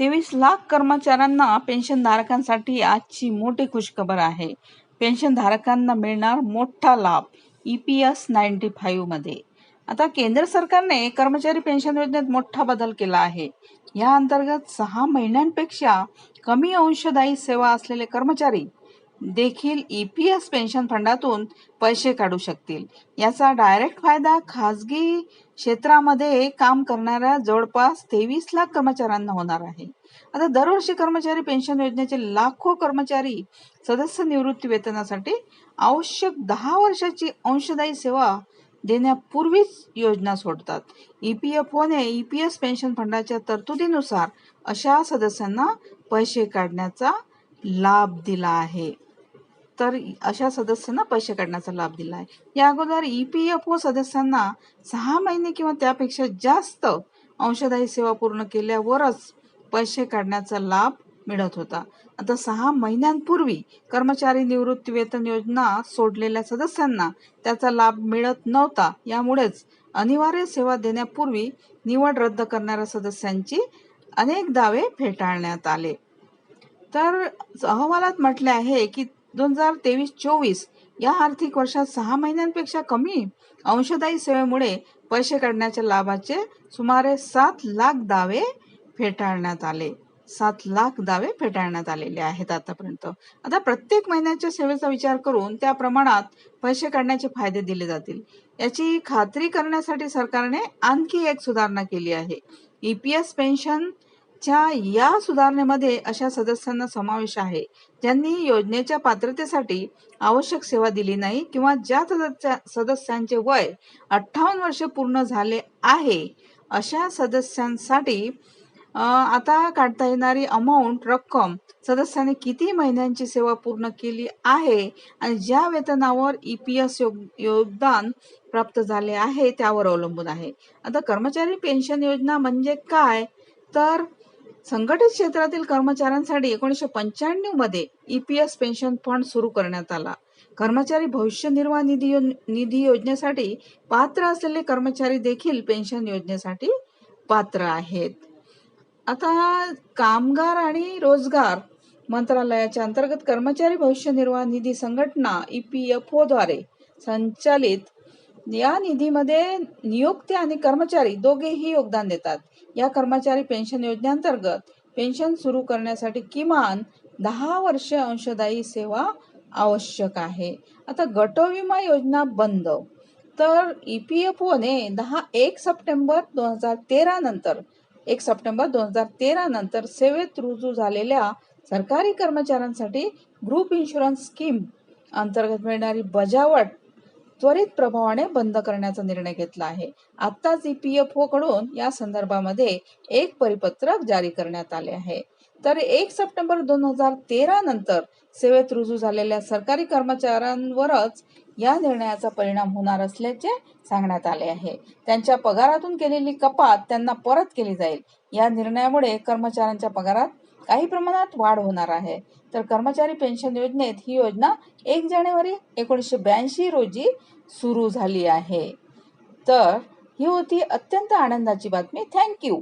तेवीस लाख कर्मचाऱ्यांना पेन्शनधारकांसाठी आजची मोठी खुशखबर आहे. पेन्शनधारकांना मिळणार मोठा लाभ ई पी एस नाईन्टी फाईव्हमध्ये आता केंद्र सरकारने कर्मचारी पेन्शन योजनेत मोठा बदल केला आहे. या अंतर्गत सहा महिन्यांपेक्षा कमी अंशदायी सेवा असलेले कर्मचारी देखील ई पी एस पेन्शन फंडातून पैसे काढू शकतील. याचा डायरेक्ट फायदा खाजगी क्षेत्रामध्ये काम करणाऱ्या जवळपास तेवीस लाख कर्मचाऱ्यांना होणार आहे. आता दरवर्षी कर्मचारी पेन्शन योजनेचे लाखो कर्मचारी सदस्य निवृत्ती वेतनासाठी आवश्यक दहा वर्षाची अंशदायी सेवा देण्यापूर्वीच योजना सोडतात. ई पी एफ ओने ई पी एस पेन्शन फंडाच्या तरतुदीनुसार अशा सदस्यांना पैसे काढण्याचा लाभ दिला आहे. तर अशा सदस्यांना पैसे काढण्याचा लाभ दिला आहे. या अगोदर ई पी एफ ओ सदस्यांना सहा महिने किंवा त्यापेक्षा जास्त अंशदायी सेवा पूर्ण केल्यावरच पैसे काढण्याचा लाभ मिळत होता. आता सहा महिन्यांपूर्वी कर्मचारी निवृत्ती वेतन योजना सोडलेल्या सदस्यांना त्याचा लाभ मिळत नव्हता. यामुळेच अनिवार्य सेवा देण्यापूर्वी निवड रद्द करणाऱ्या सदस्यांची अनेक दावे फेटाळण्यात आले. तर अहवालात म्हटले आहे की दोन हजार तेवीस चोवीस या आर्थिक वर्षात सहा महिन्यांपेक्षा कमी अंशदायी सेवेमुळे पैसे काढण्याच्या लाभाचे सुमारे सात लाख दावे फेटाळण्यात आले. सात लाख दावे फेटाळण्यात आलेले आहेत आतापर्यंत. आता प्रत्येक महिन्याच्या सेवेचा विचार करून त्या प्रमाणात पैसे काढण्याचे फायदे दिले जातील. याची खात्री करण्यासाठी सरकारने आणखी एक सुधारणा केली आहे. ई पी च्या या सुधारणेमध्ये अशा सदस्यांना समावेश आहे ज्यांनी योजनेच्या पात्रतेसाठी आवश्यक सेवा दिली नाही किंवा ज्या सदस्यांचे वय अठ्ठावन्न वर्ष पूर्ण झाले आहे अशा सदस्यांसाठी आता काढता येणारी अमाऊंट रक्कम सदस्याने किती महिन्यांची सेवा पूर्ण केली आहे आणि ज्या वेतनावर ई पी एस योगदान प्राप्त झाले आहे त्यावर अवलंबून आहे. आता कर्मचारी पेन्शन योजना म्हणजे काय? तर संघटित क्षेत्रातील कर्मचाऱ्यांसाठी एकोणीसशे पंच्याण्णवमध्ये E P S pension fund सुरू करण्यात आला. कर्मचारी भविष्य निर्वाह निधी यो- निधी योजनेसाठी पात्र असलेले कर्मचारी देखील पेन्शन योजनेसाठी पात्र आहेत. आता कामगार आणि रोजगार मंत्रालयाच्या अंतर्गत कर्मचारी भविष्य निर्वाह निधी संघटना ई पी एफद्वारे संचालित या निधीमध्ये नियुक्ती आणि कर्मचारी दोघेही योगदान देतात. या कर्मचारी पेन्शन योजनेअंतर्गत पेन्शन सुरू करण्यासाठी किमान दहा वर्ष अंशदायी सेवा आवश्यक आहे. आता गटविमा योजना बंद. तर ई पी एफ ओने दहा एक सप्टेंबर दोन हजार तेरा नंतर एक सप्टेंबर दोन हजार तेरा नंतर सेवेत रुजू झालेल्या सरकारी कर्मचाऱ्यांसाठी ग्रुप इन्शुरन्स स्कीम अंतर्गत मिळणारी बजावट त्वरित प्रभावाने बंद करण्याचा निर्णय घेतला आहे. आत्ताच ईपीएफओ पी एफ ओ कडून या संदर्भामध्ये एक परिपत्रक जारी करण्यात आले आहे. तर एक सप्टेंबर दोन हजार तेरा नंतर सेवेत रुजू झालेल्या सरकारी कर्मचाऱ्यांवरच या निर्णयाचा परिणाम होणार असल्याचे सांगण्यात आले आहे. त्यांच्या पगारातून केलेली कपात त्यांना परत केली जाईल. या निर्णयामुळे कर्मचाऱ्यांच्या पगारात काही प्रमाणात वाढ होणार आहे. तर कर्मचारी पेन्शन योजनेत ही योजना एक जानेवारी एकोणीसशे ब्याऐंशी रोजी सुरू झाली आहे. तर ही होती अत्यंत आनंदाची बातमी. थँक्यू